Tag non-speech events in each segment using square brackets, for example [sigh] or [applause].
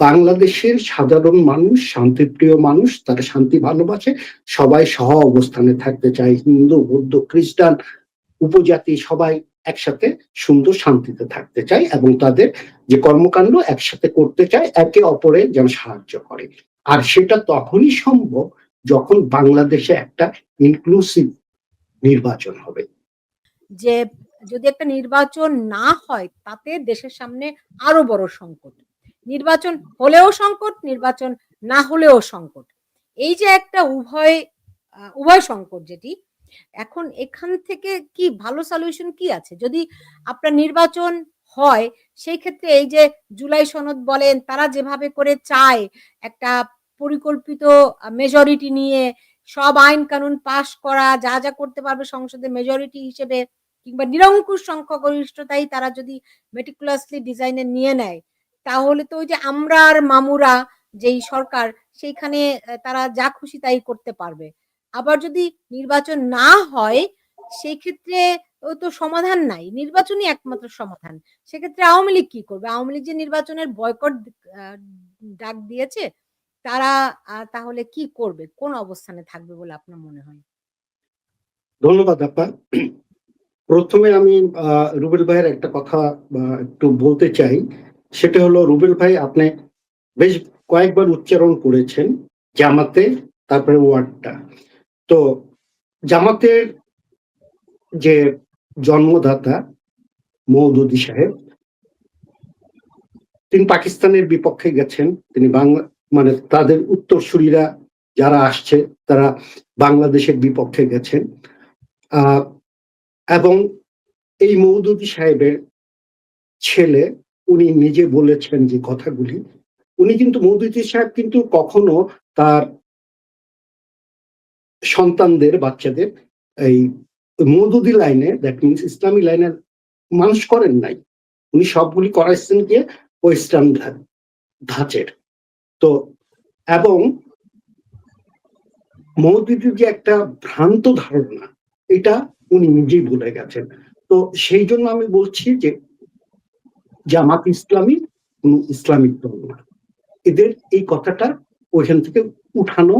বাংলাদেশের সাধারণ মানুষ, শান্তিপ্রিয় মানুষ তারা শান্তি ভালোবাসে, সবাই সহ অবস্থানে থাকতে চায়। হিন্দু, বৌদ্ধ, খ্রিস্টান উপজাতি সবাই একসাথে সুন্দর শান্তিতে থাকতে চায় এবং তাদের যে কর্মকাণ্ড একসাথে করতে চায়, একে অপরের যেন সাহায্য করে। আর সেটা তখনই সম্ভব যখন বাংলাদেশে একটা ইনক্লুসিভ নির্বাচন হবে। যে যদি একটা নির্বাচন না হয়, তাতে দেশের সামনে আরও বড় সংকট। নির্বাচন হলেও সংকট, নির্বাচন না হলেও সংকট। এই যে একটা উভয় উভয় সংকট যেটি, এখন এখান থেকে কি ভালো সলিউশন কি আছে? যদি আপনার নির্বাচন হয়, সেই ক্ষেত্রে এই যে জুলাই সনদ বলেন, তারা যেভাবে করে চায় একটা পরিকল্পিত মেজরিটি নিয়ে, সব আইন কানুন পাশ করা, যা যা করতে পারবে সংসদে মেজরিটি হিসেবে, কিংবা নিরঙ্কুশ সংখ্যাগরিষ্ঠতাই তারা যদি মেটিকুলাসলি ডিজাইনে নিয়ে নেয় তাহলে তো ওই যে আমরা আর মামুরা যেই সরকার, সেইখানে তারা যা খুশি তাই করতে পারবে। আবার যদি নির্বাচন না হয় সেই ক্ষেত্রে তো সমাধান নাই। নির্বাচনই একমাত্র সমাধান। সেক্ষেত্রে আওয়ামী লীগ কি করবে? আওয়ামী লীগ যে নির্বাচনের বয়কট ডাক দিয়েছে, তারা তাহলে কি করবে? কোন অবস্থানে থাকবে বলে আপনার মনে হয়? ধন্যবাদ, আপা। প্রথমে আমি রুবেল ভাইয়ের একটা কথা একটু বলতে চাই। সেটা হলো, রুবেল ভাই, আপনি বেশ কয়েকবার উচ্চারণ করেছেন জামাতে, তারপরে ওয়ার্ডটা। তো জামাতের যে জন্মদাতা মৌদুদি সাহেব, তিনি পাকিস্তানের বিপক্ষে গেছেন। তিনি বাংলা মানে তাদের উত্তরসূরিরা যারা আসছে, তারা বাংলাদেশের বিপক্ষে গেছেন। এবং এই মৌদুদি সাহেবের ছেলে উনি নিজে বলেছেন যে কথাগুলি। উনি কিন্তু মৌদুদি সাহেব কিন্তু কখনো তার সন্তানদের, বাচ্চাদের এই মৌদুদি লাইনে দ্যাট মিনস ইসলামী লাইনের মানুষ করেন নাই। উনি সবগুলি করাইছেন গিয়ে ওয়েস্টার্ন ধাঁচের। তো, এবং মৌদুদির যে একটা ভ্রান্ত ধারণা, এটা উনি নিজেই ভুলে গেছেন। তো সেই জন্য আমি বলছি যে জামাত ইসলামী কোন ইসলামিক দল না। এদের এই কথাটা ওইখান থেকে উঠানো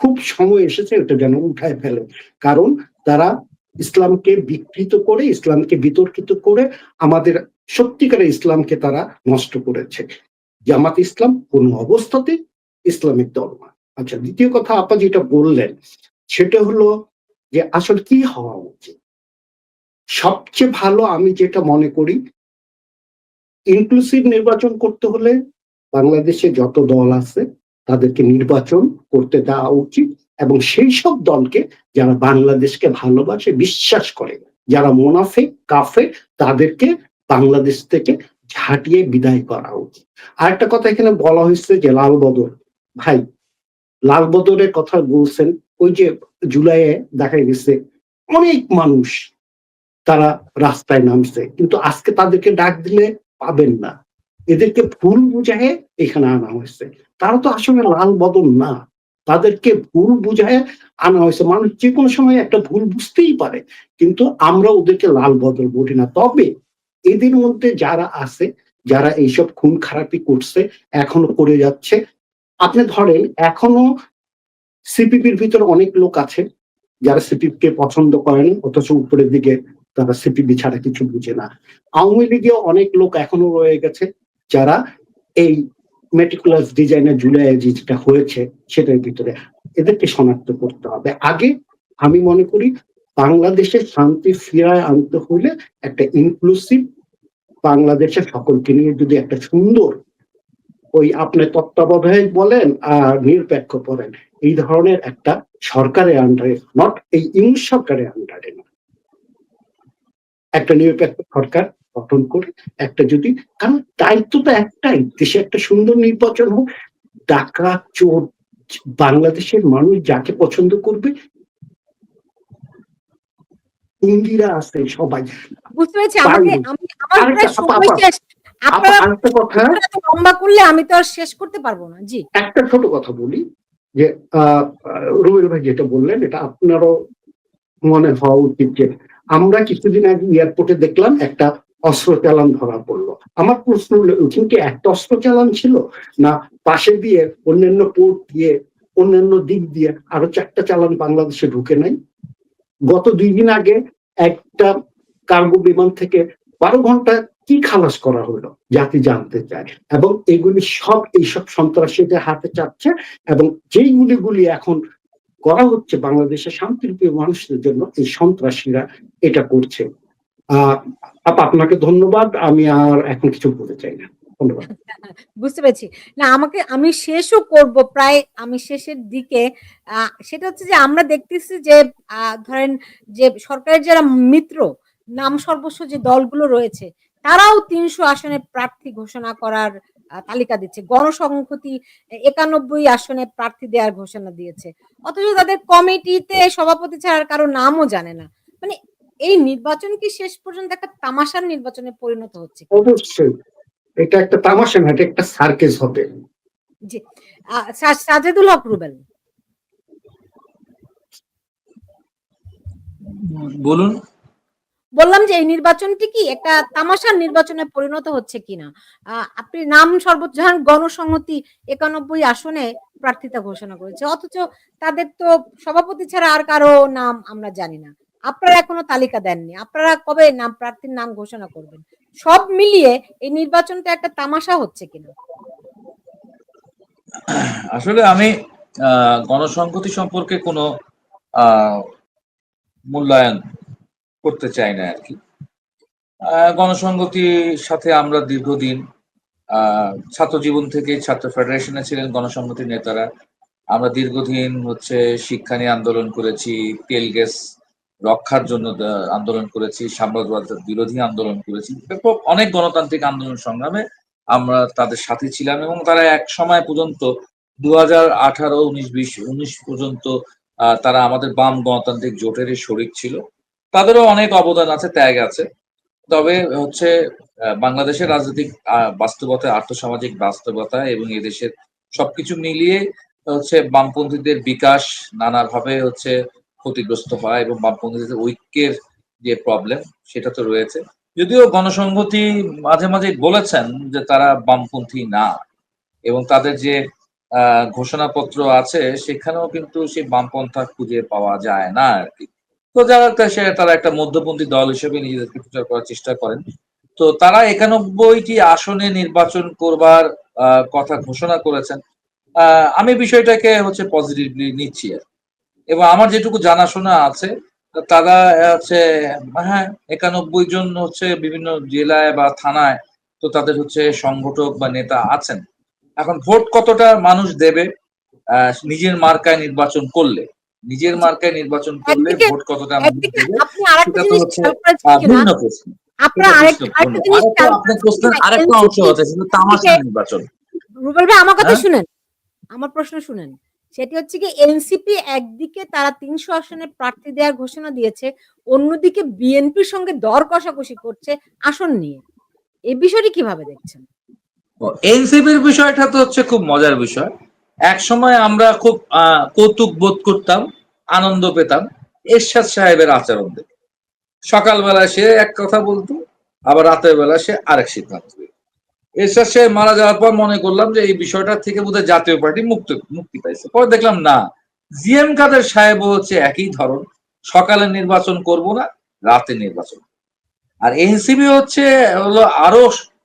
খুব সময় এসেছে, এটা যেন উঠায় ফেলে। কারণ তারা ইসলামকে বিকৃত করে, ইসলামকে বিতর্কিত করে আমাদের সত্যিকারে ইসলামকে তারা নষ্ট করেছে। জামাত ইসলাম কোন অবস্থাতে ইসলামিক দল না। আচ্ছা দ্বিতীয় কথা আপা যেটা বললেন, সেটা হলো যে আসলে কি হওয়া উচিত? সবচেয়ে ভালো আমি যেটা মনে করি ইনক্লুসিভ নির্বাচন করতে হলে বাংলাদেশে যত দল আছে, তাদেরকে নির্বাচন করতে দেওয়া উচিত এবং সেই সব দলকে যারা বাংলাদেশকে ভালোবাসে, বিশ্বাস করে, যারা মোনাফে কাফে তাদেরকে বাংলাদেশ থেকে ঝাঁটিয়ে বিদায় করা উচিত। আর একটা কথা এখানে বলা হয়েছে যে লাল বদর ভাই লাল বদরের কথা বলছেন, ওই যে জুলাইয়ে দেখা গেছে, অনেক মানুষ তারা রাস্তায় নামছে, কিন্তু আজকে তাদেরকে ডাক দিলে পাবেন না। এদেরকে ভুল বুঝায় এখানে আনা হয়েছে। তারা তো আসলে লাল বদল না। তাদেরকে ভুল বুঝায় আনা হয়েছে। মানুষ যে কোনো সময় একটা ভুল বুঝতেই পারে, কিন্তু আমরা ওদেরকে লাল বদল বলি না। তবে এদের মধ্যে যারা আছে, যারা এইসব খুন খারাপি করছে, এখনও করে যাচ্ছে, আপনি ধরেন এখনও সিপিপির ভিতরে অনেক লোক আছে, যারা সিপিপি কে পছন্দ করেন, অথচ উপরের দিকে তারা সিপিবি ছাড়া কিছু বুঝে না। আওয়ামী লীগে অনেক লোক এখনও রয়ে গেছে যারা এই মেটিকুলাস ডিজাইনের জুলাই যেটা হয়েছে সেটার ভিতরে এদেরকে শনাক্ত করতে হবে। আগে আমি মনে করি বাংলাদেশের শান্তি ফিরায় আনতে হলে একটা ইনক্লুসিভ বাংলাদেশের সকলকে নিয়ে যদি একটা সুন্দর ওই আপনি তত্ত্বাবধায়ক বলেন আর নিরপেক্ষ বলেন, এই ধরনের একটা সরকারের আন্ডারে নট এই ইংলিশ সরকারের আন্ডারে না। একটা নিরপেক্ষ সরকার গঠন করে একটা যদি কারণ দায়িত্ব তো একটাই দেশে একটা সুন্দর নির্বাচন হোক ডাকাত চোর বাংলাদেশের মানুষ যাকে পছন্দ করবে ইন্দিরা আছে সবাই। বুঝতে পেরেছি? আমার শেষ। আপনারা কথা। লম্বা করলে আমি তো আর শেষ করতে পারব না। জি। একটা ছোট কথা বলি যে আহ রুবেল ভাই যেটা বললেন এটা আপনারও মনে হওয়া উচিত যে আমরা কিছুদিন আগে এয়ারপোর্টে দেখলাম একটা অস্ত্র চালান ধরা পড়ল। আমার প্রশ্ন হলো ওখানে কি একটা অস্ত্র চালান ছিল? না, পাশে দিয়ে অন্যান্য পোর্ট দিয়ে, অন্যান্য দিক দিয়ে আরও চারটা চালান বাংলাদেশে ঢুকে নাই? গত দুই দিন আগে একটা কার্গো বিমান থেকে বারো ঘণ্টা কি খালাস করা হলো, জাতি জানতে চায়। এবং এগুলি সব, এইসব সন্ত্রাসীদের হাতে চাচ্ছে এবং যেই গুলিগুলি এখন করা হচ্ছে বাংলাদেশের শান্তিপ্রিয় মানুষদের জন্য এই সন্ত্রাসীরা এটা করছে। আহ, আপা, আপনাকে ধন্যবাদ। আমি আর এখন কিছু বলতে চাই না। [laughs] বুঝতে পেরেছি। না, আমাকে, আমি শেষও করব প্রায়, আমি শেষের দিকে। সেটা হচ্ছে যে আমরা দেখতেছি যে ধরেন যে সরকারের যারা মিত্র, নাম সর্বস্ব যে দলগুলো রয়েছে, তারাও তিনশো আসনে প্রার্থী ঘোষণা করার তালিকা দিচ্ছে। গণসংহতি একানব্বই আসনে প্রার্থী দেওয়ার ঘোষণা দিয়েছে। অথচ তাদের কমিটিতে সভাপতি ছাড়ার কারও নামও জানে না। মানে এই নির্বাচন কি শেষ পর্যন্ত একটা তামাশার নির্বাচনে পরিণত হচ্ছে? অবশ্যই। এটা একটা তামাশা না এটা একটা সার্কেস হবে। জি। সাজেদুল হক রুবেল। বলুন। বললাম যে এই নির্বাচনটি কি একটা তামাশার নির্বাচনে পরিণত হচ্ছে কিনা? আপনি নাম সর্বোচ্চ গণসংহতি একানব্বই আসনে প্রার্থিতা ঘোষণা করেছে। অথচ তাদের তো সভাপতি ছাড়া আর কারও নাম আমরা জানি না। আপনারা এখনও তালিকা দেননি। আপনারা কবে নাম, প্রার্থীর নাম ঘোষণা করবেন? সব মিলিয়ে এই নির্বাচনটা একটা তামাশা হচ্ছে কিনা? আসলে আমি গণসংহতি সম্পর্কে কোনো মূল্যায়ন করতে চাই না আর কি। আহ, গণসংহতির সাথে আমরা দীর্ঘদিন ছাত্র জীবন থেকে ছাত্র ফেডারেশনে ছিলেন গণসংহতির নেতারা। আমরা দীর্ঘদিন হচ্ছে শিক্ষা নিয়ে আন্দোলন করেছি তেল গ্যাস রক্ষার জন্য আন্দোলন করেছি সাম্রাজ্যবাদ বিরোধী আন্দোলন করেছি। অনেক গণতান্ত্রিক আন্দোলন সংগ্রামে আমরা তাদের সাথে ছিলাম এবং তারা এক সময় পর্যন্ত দু হাজার আঠারো উনিশ বিশ উনিশ পর্যন্ত তারা আমাদের বাম গণতান্ত্রিক জোটের শরিক ছিল। তাদেরও অনেক অবদান আছে, ত্যাগ আছে। তবে হচ্ছে বাংলাদেশের রাজনৈতিক বাস্তবতা, আর্থসামাজিক বাস্তবতা এবং এদেশের সবকিছু মিলিয়ে হচ্ছে বামপন্থীদের বিকাশ নানাভাবে হচ্ছে ক্ষতিগ্রস্ত হয় এবং বামপন্থীদের ঐক্যের যে প্রবলেম সেটা তো রয়েছে। যদিও গণসংহতি মাঝে মাঝে বলেছেন যে তারা বামপন্থী না এবং তাদের যে ঘোষণাপত্র আছে সেখানেও কিন্তু সেই বামপন্থা খুঁজে পাওয়া যায় না আর কি। তো যারা তারা একটা মধ্যপন্থী দল হিসেবে নিজেদেরকে প্রচার করার চেষ্টা করেন। তো তারা একানব্বইটি আসনে নির্বাচন করবার কথা ঘোষণা করেছেন। আমি বিষয়টাকে হচ্ছে পজিটিভলি নিচ্ছি আর এবং আমার যেটুকু জানাশোনা আছে, তারা হচ্ছে হ্যাঁ একানব্বই জন হচ্ছে বিভিন্ন জেলায় বা থানায় তো তাদের হচ্ছে সংগঠক বা নেতা আছেন। এখন ভোট কতটা মানুষ দেবে নিজের মার্কায় নির্বাচন করলে? নিজের মার্কায় নির্বাচন করলে ভোট কতটা দেবে সেটা তো হচ্ছে, ভিন্ন প্রশ্ন আপনারা আপনার প্রশ্নের আরেকটা অংশ তামাশা নির্বাচন। রুবেল ভাই আমার কথা হ্যাঁ? শুনেন। আমার প্রশ্ন শুনেন। সেটি হচ্ছে কি এনসিপি একদিকে তারা তিনশো আসনে প্রার্থী দেওয়ার ঘোষণা দিয়েছে অন্যদিকে বিএনপির সঙ্গে দর কষাকষি করছে আসন নিয়ে। এই বিষয়টি কীভাবে দেখছেন? এনসিপির বিষয়টা তো হচ্ছে খুব মজার বিষয়। এক সময় আমরা খুব কৌতুক বোধ করতাম, আনন্দ পেতাম এরশাদ সাহেবের আচরণ দেখে। সকালবেলা সে এক কথা বলতো, আবার রাতের বেলা সে আরেক সিদ্ধান্ত নিত। এরশাদ সাহেব মারা যাওয়ার পর মনে করলাম যে এই বিষয়টা থেকে বোধহয় জাতীয় পার্টি মুক্ত, মুক্তি পাইছে। পরে দেখলাম না, জিএম কাদের সাহেবও হচ্ছে একই ধরন, সকালে নির্বাচন করব না, রাতে নির্বাচন আর এনসিবি হচ্ছে, হলো আরও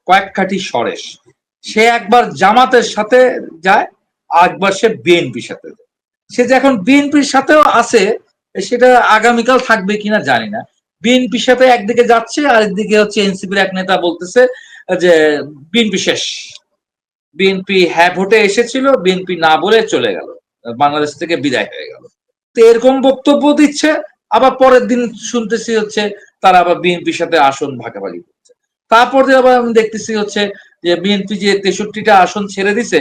কয়েক কাঠি সরেশ। সে একবার জামাতের সাথে যায় একবার সে বিএনপির সাথে। সে যে এখন বিএনপির সাথেও আছে, সেটা আগামীকাল থাকবে কিনা জানি না। বিএনপির সাথে একদিকে যাচ্ছে আর একদিকে হচ্ছে এনসিপির এক নেতা বলতেছে যে, বিএনপি শেষ। বিএনপি হ্যাঁ ভোটে এসেছিল, বিএনপি না বলে চলে গেল। বাংলাদেশ থেকে বিদায় হয়ে গেল। তো এরকম বক্তব্য দিচ্ছে, আবার পরের দিন শুনতেছি হচ্ছে তারা আবার বিএনপির সাথে আসন ভাগাভাগি করছে। তারপর আবার আমি দেখতেছি হচ্ছে যে, বিএনপি যে তেষট্টিটা আসন ছেড়ে দিছে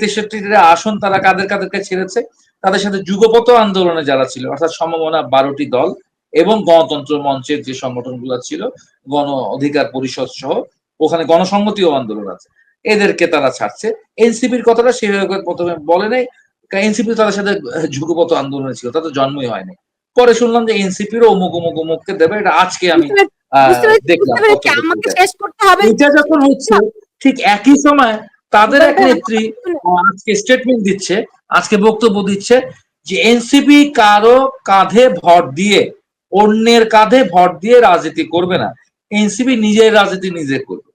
তেষট্টিটা আসন তারা কাদের কাদেরকে ছেড়েছে? তাদের সাথে যুগপত আন্দোলনে যারা ছিল অর্থাৎ সমমনা বারোটি দল এবং গণতন্ত্র মঞ্চের যে সংগঠনগুলো ছিল গণ অধিকার পরিষদ সহ ওখানে গণসংহতিও আন্দোলন আছে। এদেরকে তারা ছাড়ছে। এনসিপির কথাটা সেভাবে প্রথমে বলে নাই। এনসিপি তাদের সাথে যুগপত আন্দোলনে ছিল তাদের জন্মই হয়নি। পরে শুনলাম যে এনসিপির অমুক অমুক অমুককে দেবে এটা আজকে আমি দেখলাম এটা যখন হচ্ছে ঠিক একই সময় তাদের এক নেত্রী আজকে স্টেটমেন্ট দিচ্ছে আজকে বক্তব্য দিচ্ছে যে এনসিপি কারও কাঁধে ভর দিয়ে অন্যের কাঁধে ভর দিয়ে রাজনীতি করবে না। এনসিপি নিজের রাজনীতি নিজে করবে।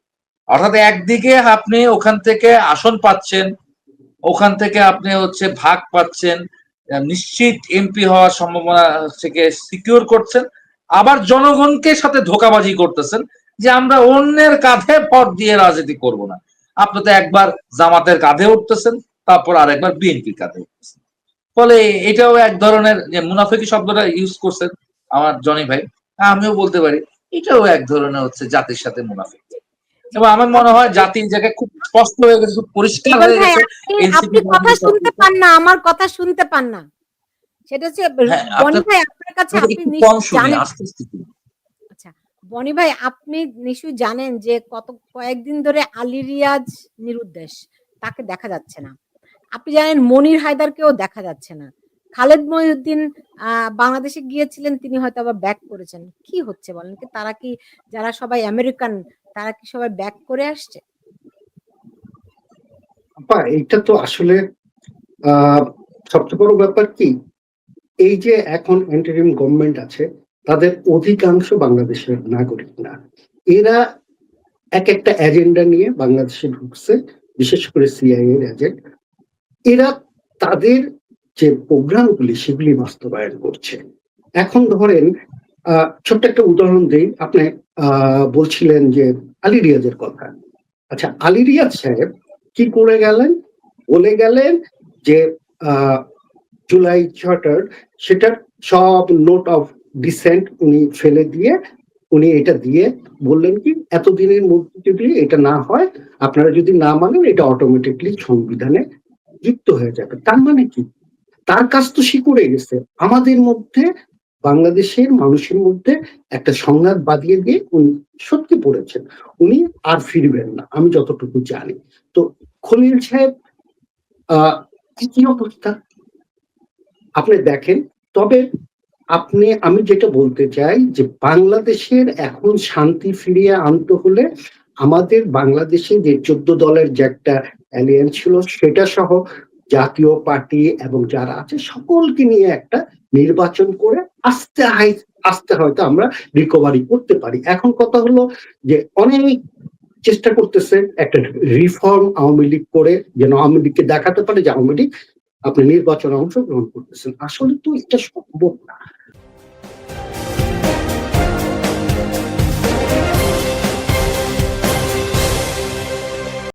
অর্থাৎ একদিকে আপনি ওখান থেকে আসন পাচ্ছেন ওখান থেকে আপনি হচ্ছে ভাগ পাচ্ছেন নিশ্চিত এমপি হওয়ার সম্ভাবনা থেকে সিকিউর করছেন আবার জনগণকে সাথে ধোকাবাজি করতেছেন যে আমরা অন্যের কাঁধে ভর দিয়ে রাজনীতি করব না। আপনি তো একবার জামাতের কাঁধে উঠতেছেন তারপর আর একবার বিএনপির কাঁধে উঠতেছেন। ফলে এটাও এক ধরনের যে মুনাফিকি শব্দটা ইউজ করছেন আমার জনি ভাই আমিও বলতে পারি এটাও এক ধরনের হচ্ছে জাতির সাথে মুনাফিক। এবং আমার মনে হয় জাতির জায়গায় খুব স্পষ্ট হয়ে গেছে খুব পরিষ্কার হয়ে গেছে আপনি- কথা শুনতে পান না আমার কথা শুনতে পান না। সেটা হচ্ছে হ্যাঁ, আপনার- কাছে আপনি কম আস্তে আস্তে শুনি। বনি ভাই, আপনি নিশ্চয়ই জানেন যে কত, কয়েকদিন ধরে আলী রিয়াজ নিরুদ্দেশ, তাকে দেখা যাচ্ছে না। আপনি জানেন মনির হায়দারকেও দেখা যাচ্ছে না। খালেদ মহিউদ্দিন বাংলাদেশে গিয়েছিলেন, তিনি হয়তো আবার ব্যাক করেছেন। কি হচ্ছে বলেন কি? তারা কি, যারা সবাই আমেরিকান, তারা কি সবাই ব্যাক করে আসছে? এটা তো আসলে সবচেয়ে বড় ব্যাপার কি? এই যে এখন এন্টারিম গভর্নমেন্ট আছে তাদের অধিকাংশ বাংলাদেশের নাগরিক না এরা এক একটা এজেন্ডা নিয়ে বাংলাদেশে ঢুকছে, বিশেষ করে সিআইএ এর এজেন্ট এরা তাদের যে প্রোগ্রামগুলি সেগুলি বাস্তবায়ন করছে। এখন ধরেন ছোট্ট একটা উদাহরণ দিই। আপনি বলছিলেন যে আলী রিয়াজের কথা। আচ্ছা আলী রিয়াজ সাহেব কি করে গেলেন? বলে গেলেন যে জুলাই চার্টার সেটার সব নোট অফ ডিসেন্ট উনি ফেলে দিয়ে, উনি এটা দিয়ে বললেন কি, এতদিনের মধ্যে যদি এটা না হয়, আপনারা যদি না মানেন, এটা অটোমেটিকলি সংবিধানে যুক্ত হয়ে যাবে। তার মানে কি? তার কাজ তো শিকুড়ে গেছে। আমাদের মধ্যে, বাংলাদেশের মানুষের মধ্যে একটা সংঘাত বাঁধিয়ে দিয়ে উনি সত্যি পড়েছেন। উনি আর ফিরবেন না, আমি যতটুকু জানি। তো খলিল সাহেব, আহ কি অবস্থা? আপনি দেখেন, তবে আপনি, আমি যেটা বলতে চাই যে বাংলাদেশের এখন শান্তি ফিরিয়ে আনতে হলে আমাদের বাংলাদেশে যে চোদ্দ দলের যে একটা অ্যালিয়েন্স ছিল সেটা সহ জাতীয় পার্টি এবং যারা আছে সকলকে নিয়ে একটা নির্বাচন করে আস্তে আস্তে হয়তো আমরা রিকভারি করতে পারি। এখন কথা হলো যে অনেক চেষ্টা করতেছে একটা রিফর্ম আওয়ামী লীগ করে যেন আওয়ামী লীগকে দেখাতে পারে যে আওয়ামী লীগ আপনি নির্বাচনে অংশগ্রহণ করতেছেন। আসলে তো এটা সম্ভব না।